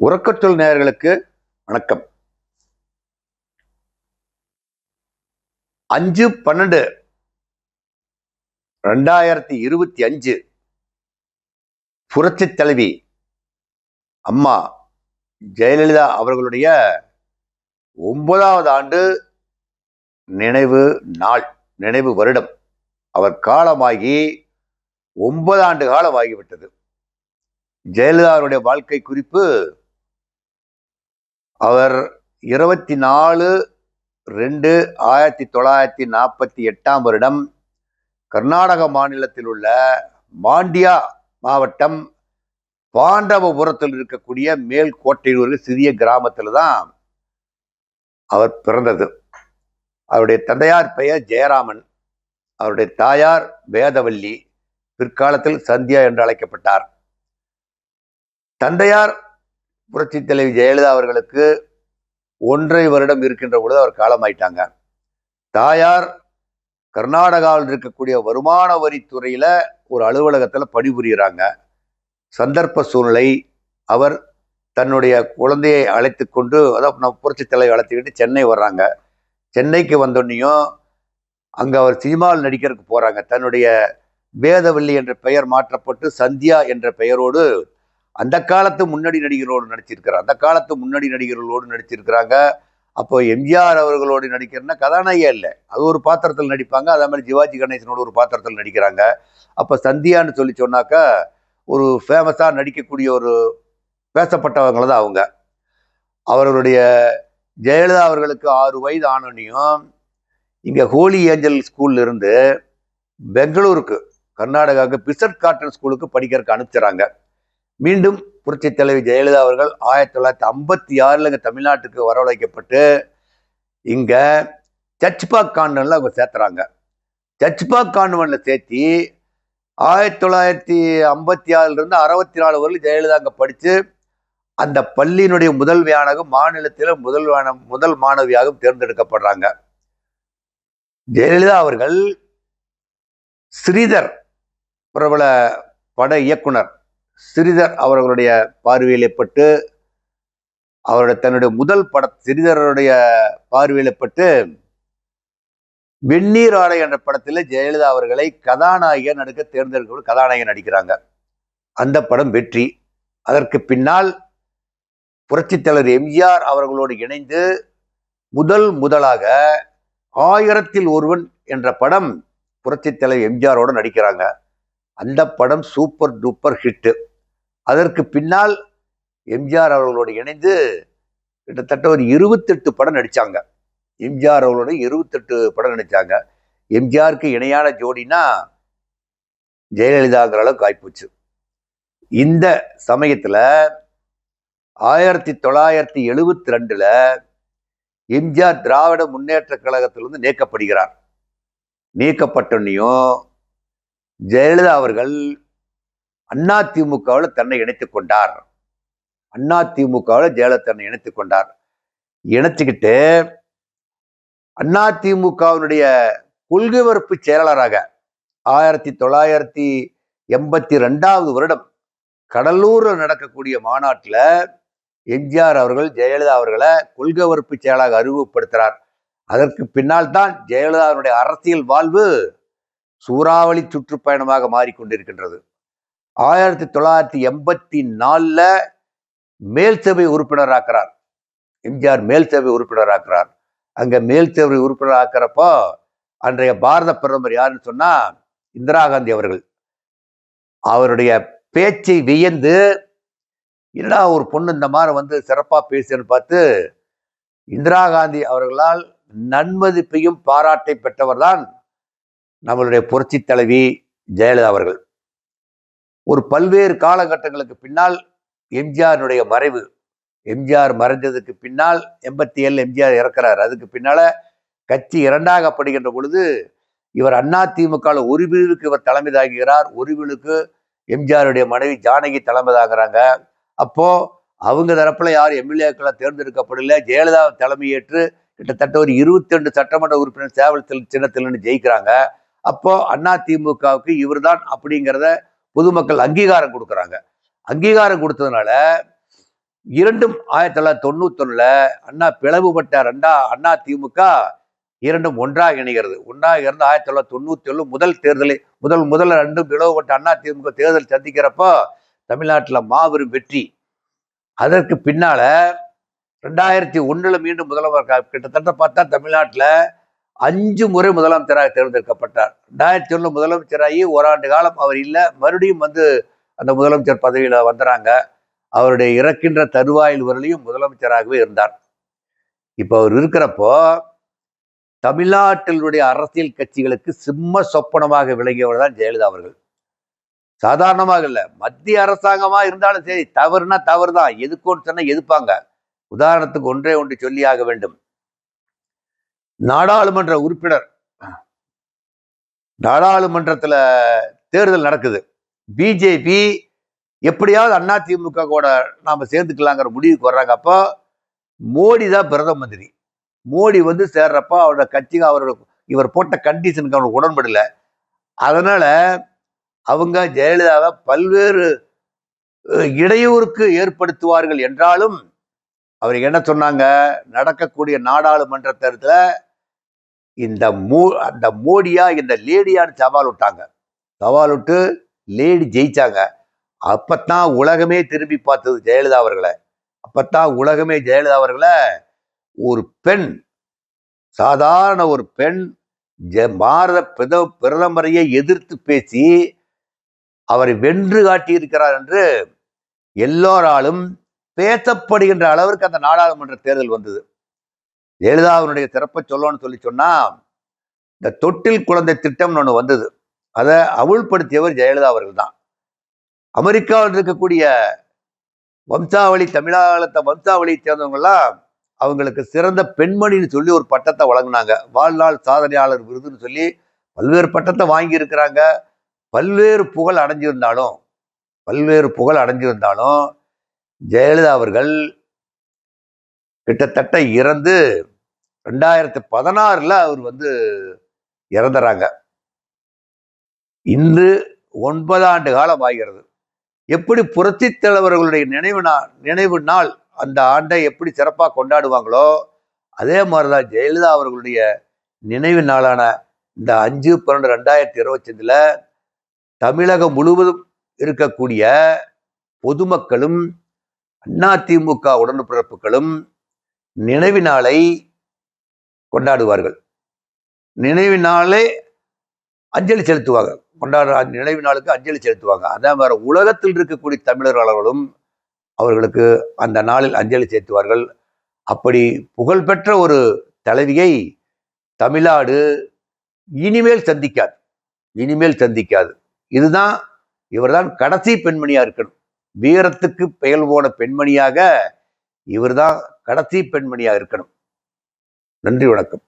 உறக்கச்சொல் நேயர்களுக்கு வணக்கம். அஞ்சு பன்னெண்டு ரெண்டாயிரத்தி இருபத்தி அஞ்சு புரட்சி தலைவி அம்மா ஜெயலலிதா அவர்களுடைய ஒன்பதாவது ஆண்டு நினைவு நாள் நினைவு வருடம். அவர் காலமாகி ஒன்பது ஆண்டு காலம் ஆகிவிட்டது ஜெயலலிதா அவருடைய வாழ்க்கை குறிப்பு அவர் இருபத்தி நாலு ரெண்டு ஆயிரத்தி தொள்ளாயிரத்தி நாற்பத்தி எட்டாம் வருடம் கர்நாடக மாநிலத்தில் உள்ள மாண்டியா மாவட்டம் பாண்டவபுரத்தில் இருக்கக்கூடிய மேல்கோட்டையில் ஒரு சிறிய கிராமத்தில் தான் அவர் பிறந்தது. அவருடைய தந்தையார் பெயர் ஜெயராமன். அவருடைய தாயார் வேதவல்லி. பிற்காலத்தில் சந்தியா என்று அழைக்கப்பட்டார். தந்தையார் புரட்சி தலைவி ஜெயலலிதா அவர்களுக்கு ஒன்றை வருடம் இருக்கின்ற பொழுது அவர் காலமாயிட்டாங்க. தாயார் கர்நாடகாவில் இருக்கக்கூடிய வருமான வரித்துறையில ஒரு அலுவலகத்தில் பணிபுரிகிறாங்க சந்தர்ப்ப சூழ்நிலை அவர் தன்னுடைய குழந்தையை அழைத்து கொண்டு அதாவது நம்ம புரட்சி தலைவி அழைத்துக்கிட்டு சென்னை வர்றாங்க. சென்னைக்கு வந்தோடனையும் அங்கே அவர் சினிமாவில் நடிக்கிறதுக்கு போகிறாங்க தன்னுடைய வேதவல்லி என்ற பெயர் மாற்றப்பட்டு சந்தியா என்ற பெயரோடு அந்த காலத்து முன்னணி நடிகரோடு நடிச்சிருக்கிறார். அந்த காலத்து முன்னணி நடிகர்களோடு நடிச்சிருக்கிறாங்க. அப்போ எம்ஜிஆர் அவர்களோடு நடிக்கிறன்னா கதாநாயகி இல்லை. அது ஒரு பாத்திரத்தில் நடிப்பாங்க. அதே மாதிரி சிவாஜி கணேசனோட ஒரு பாத்திரத்தில் நடிக்கிறாங்க. அப்போ சந்தியான்னு சொல்லி சொன்னாக்கா ஒரு ஃபேமஸாக நடிக்கக்கூடிய ஒரு பேசப்பட்டவங்கள தான் அவங்க. அவர்களுடைய ஜெயலலிதா அவர்களுக்கு ஆறு வயது ஆனோனையும் இங்கே ஹோலி ஏஞ்சல் ஸ்கூல்லேருந்து பெங்களூருக்கு கர்நாடகாவுக்கு பிசட் காட்டன் ஸ்கூலுக்கு படிக்கிறதுக்கு அனுப்பிச்சிட்றாங்க மீண்டும் புரட்சி தலைவி ஜெயலலிதா அவர்கள் ஆயிரத்தி தொள்ளாயிரத்தி ஐம்பத்தி ஆறில் இங்கே தமிழ்நாட்டுக்கு வரவழைக்கப்பட்டு இங்கே சர்ச்பாக் கான்வென்ட்ல அவங்க சேர்த்துறாங்க. சர்ச்பாக் கான்வென்ட்ல சேர்த்தி ஆயிரத்தி தொள்ளாயிரத்தி ஐம்பத்தி ஆறுலேருந்து அறுபத்தி நாலு வரையிலும் ஜெயலலிதா அங்கே படித்து அந்த பள்ளியினுடைய முதல்வியாக மாநிலத்தில் முதல் முதல் மாணவியாக தேர்ந்தெடுக்கப்படுறாங்க. ஜெயலலிதா அவர்கள் ஸ்ரீதர் பிரபல பட இயக்குனர். ஸ்ரீதர் அவர்களுடைய பார்வையில் ஏற்பட்டு அவருடைய தன்னுடைய முதல் பட ஸ்ரீதருடைய பார்வையில் பட்டு வெந்நீர் ஆடை என்ற படத்தில் ஜெயலலிதா அவர்களை கதாநாயகர் நடிக்க தேர்ந்தெடுக்க கதாநாயகன் நடிக்கிறாங்க. அந்த படம் வெற்றி. அதற்கு பின்னால் புரட்சித் தலைவர் எம்ஜிஆர் அவர்களோடு இணைந்து முதல் முதலாக ஆயிரத்தில் ஒருவன் என்ற படம் புரட்சித் தலைவர் எம்ஜிஆரோடு நடிக்கிறாங்க. அந்த படம் சூப்பர் டூப்பர் ஹிட்டு. அதற்கு பின்னால் எம்ஜிஆர் அவர்களோடு இணைந்து கிட்டத்தட்ட ஒரு இருபத்தெட்டு படம் நடித்தாங்க எம்ஜிஆர் அவர்களோட இருபத்தெட்டு படம் நடித்தாங்க எம்ஜிஆருக்கு இணையான ஜோடினா ஜெயலலிதாங்கிற அளவுக்கு ஆய்ப்போச்சு. இந்த சமயத்தில் ஆயிரத்தி தொள்ளாயிரத்தி எழுபத்தி ரெண்டில் எம்ஜிஆர் திராவிட முன்னேற்ற கழகத்திலிருந்து நீக்கப்படுகிறார். நீக்கப்பட்டோன்னையும் ஜெயலலிதா அவர்கள் அண்ணா திமுகவில் தன்னை இணைத்துக் கொண்டார். அண்ணா திமுகவில் ஜெயலலிதா தன்னை இணைத்துக் கொண்டார். இணைச்சுக்கிட்டு அண்ணா திமுகவினுடைய கொள்கை மறுப்பு செயலாளராக ஆயிரத்தி தொள்ளாயிரத்தி எண்பத்தி ரெண்டாவது வருடம் கடலூரில் நடக்கக்கூடிய மாநாட்டில் எம்ஜிஆர் அவர்கள் ஜெயலலிதா அவர்களை கொள்கை மறுப்பு செயலாக அறிமுகப்படுத்துகிறார் அதற்கு பின்னால் தான் ஜெயலலிதாவுடைய அரசியல் வாழ்வு சூறாவளி சுற்றுப்பயணமாக மாறிக்கொண்டிருக்கின்றது. ஆயிரத்தி தொள்ளாயிரத்தி எண்பத்தி நாலில் மேல் சபை உறுப்பினராக்கிறார். எம்ஜிஆர் மேல் சபை உறுப்பினராக்கிறார். அங்க மேல் சபை உறுப்பினர் ஆக்கிறப்போ அன்றைய பாரத பிரதமர் யாருன்னு சொன்னால் இந்திரா காந்தி அவர்கள். அவருடைய பேச்சை வியந்து என்னடா ஒரு பொண்ணு இந்த மாதிரி வந்து சிறப்பாக பேசுன்னு பார்த்து இந்திரா காந்தி அவர்களால் நன்மதிப்பையும் பாராட்டை பெற்றவர் தான் நம்மளுடைய புரட்சி தலைவி ஜெயலலிதா அவர்கள். ஒரு பல்வேறு காலகட்டங்களுக்கு பின்னால் எம்ஜிஆருடைய மறைவு. எம்ஜிஆர் மறைஞ்சதுக்கு பின்னால் எண்பத்தி ஏழு எம்ஜிஆர் இறக்கிறார். அதுக்கு பின்னால கட்சி இரண்டாகப்படுகின்ற பொழுது இவர் அண்ணா திமுக ஒரு பிரிவுக்கு இவர் தலைமை தாங்குகிறார். ஒரு பிரிவுக்கு எம்ஜிஆருடைய மனைவி ஜானகி தலைமை தாங்குறாங்க. அப்போ அவங்க தரப்புல யாரும் எம்எல்ஏக்களை தேர்ந்தெடுக்கப்படல. ஜெயலலிதா தலைமையேற்று கிட்டத்தட்ட ஒரு இருபத்தி ரெண்டு சட்டமன்ற உறுப்பினர் சேவல் சின்னத்தில் ஜெயிக்கிறாங்க. அப்போ அண்ணா திமுகவுக்கு இவர் தான் அப்படிங்கிறத பொதுமக்கள் அங்கீகாரம் கொடுக்குறாங்க. அங்கீகாரம் கொடுத்ததுனால இரண்டும் ஆயிரத்தி தொள்ளாயிரத்தி தொண்ணூத்தொன்னுல அண்ணா பிளவுபட்ட ரெண்டா அண்ணா திமுக இரண்டும் ஒன்றாக இணைகிறது. ஒன்றாக இருந்து ஆயிரத்தி தொள்ளாயிரத்தி தொண்ணூத்தி ஏழு முதல் தேர்தலை முதல் முதல்ல ரெண்டும் பிளவுபட்ட அண்ணா திமுக தேர்தல் சந்திக்கிறப்போ தமிழ்நாட்டில் மாபெரும் வெற்றி. அதற்கு பின்னால ரெண்டாயிரத்தி ஒன்றில் மீண்டும் முதல்வர் கிட்டத்தட்ட பார்த்தா தமிழ்நாட்டில் அஞ்சு முறை முதலமைச்சராக தேர்ந்தெடுக்கப்பட்டார். ரெண்டாயிரத்தி ஒன்று முதலமைச்சராகி ஓராண்டு காலம் அவர் இல்லை. மறுபடியும் வந்து அந்த முதலமைச்சர் பதவியில் வந்துறாங்க. அவருடைய இறக்கின்ற தருவாயில் வரலையும் முதலமைச்சராகவே இருந்தார். இப்போ அவர் இருக்கிறப்போ தமிழ்நாட்டினுடைய அரசியல் கட்சிகளுக்கு சிம்ம சொப்பனமாக விளங்கியவர் தான் ஜெயலலிதா அவர்கள். சாதாரணமாக இல்லை. மத்திய அரசாங்கமாக இருந்தாலும் சரி தவறுனா தவறு தான் எதுக்கோன்னு சொன்னால் எதிர்ப்பாங்க. உதாரணத்துக்கு ஒன்றே ஒன்று சொல்லியாக வேண்டும். நாடாளுமன்ற உறுப்பினர். நாடாளுமன்றத்தில் தேர்தல் நடக்குது. பிஜேபி எப்படியாவது அண்ணா திமுக கூட நாம் சேர்ந்துக்கலாங்கிற முடிவுக்கு வர்றாங்க. அப்போ மோடி தான் பிரதம மந்திரி. மோடி வந்து சேர்றப்ப அவரோட கட்சிக்கு அவரோட இவர் போட்ட கண்டிஷனுக்கு அவருக்கு உடன்படல. அதனால் அவங்க ஜெயலலிதாவை பல்வேறு இடையூறுக்கு ஏற்படுத்துவார்கள் என்றாலும் அவர் என்ன சொன்னாங்க? நடக்கக்கூடிய நாடாளுமன்ற தேர்தலில் இந்த மோ அந்த மோடியா இந்த லேடியான்னு சவால் விட்டாங்க. சவால் விட்டு லேடி ஜெயிச்சாங்க. அப்பத்தான் உலகமே திரும்பி பார்த்தது ஜெயலலிதா அவர்களை. அப்பத்தான் உலகமே ஜெயலலிதா அவர்களை ஒரு பெண் சாதாரண ஒரு பெண் ஜ- பாரத பிரத பிரதமரையே எதிர்த்து பேசி அவரை வென்று காட்டியிருக்கிறார் என்று எல்லோராலும் பேசப்படுகின்ற அளவிற்கு அந்த நாடாளுமன்ற தேர்தல் வந்தது. ஜெயலலிதாவினுடைய சிறப்பை சொல்லணும்னு சொல்லி சொன்னால் இந்த தொட்டில் குழந்தை திட்டம்னு ஒன்று வந்தது. அதை அமுல்படுத்தியவர் ஜெயலலிதா அவர்கள் தான் அமெரிக்காவில் இருக்கக்கூடிய வம்சாவளி தமிழகத்தை வம்சாவளியை சேர்ந்தவங்கெல்லாம் அவங்களுக்கு சிறந்த பெண்மணின்னு சொல்லி ஒரு பட்டத்தை வழங்கினாங்க. வாழ்நாள் சாதனையாளர் விருதுன்னு சொல்லி பல்வேறு பட்டத்தை வாங்கி இருக்கிறாங்க பல்வேறு புகழ் அடைஞ்சிருந்தாலும் பல்வேறு புகழ் அடைஞ்சிருந்தாலும் ஜெயலலிதா அவர்கள் கிட்டத்தட்ட இறந்து ரெண்டாயிரத்தி பதினாறுல அவர் வந்து இறந்துறாங்க. இன்று ஒன்பது ஆண்டு காலம் ஆகிறது. எப்படி புரட்சி தலைவர்களுடைய நினைவு நாள் நினைவு நாள் அந்த ஆண்டை எப்படி சிறப்பாக கொண்டாடுவாங்களோ அதே மாதிரிதான் ஜெயலலிதா அவர்களுடைய நினைவு நாளான இந்த அஞ்சு பன்னெண்டு ரெண்டாயிரத்தி இருபத்தஞ்சில் தமிழகம் முழுவதும் இருக்கக்கூடிய பொதுமக்களும் அதிமுக உடன்பிறப்புகளும் நினைவு நாளை கொண்டாடுவார்கள். நினைவு நாளே அஞ்சலி செலுத்துவாங்க கொண்டாடுற நினைவு நாளுக்கு அஞ்சலி செலுத்துவாங்க. அதே மாதிரி உலகத்தில் இருக்கக்கூடிய தமிழர்களும் அவர்களுக்கு அந்த நாளில் அஞ்சலி செலுத்துவார்கள். அப்படி புகழ்பெற்ற ஒரு தலைவியை தமிழ்நாடு இனிமேல் சந்திக்காது. இனிமேல் சந்திக்காது. இதுதான் இவர்தான் கடைசி பெண்மணியாக இருக்கணும். வீரத்துக்கு பெயல் போன பெண்மணியாக இவர்தான் கடைசி பெண்மணியாக இருக்கணும். நன்றி வணக்கம்.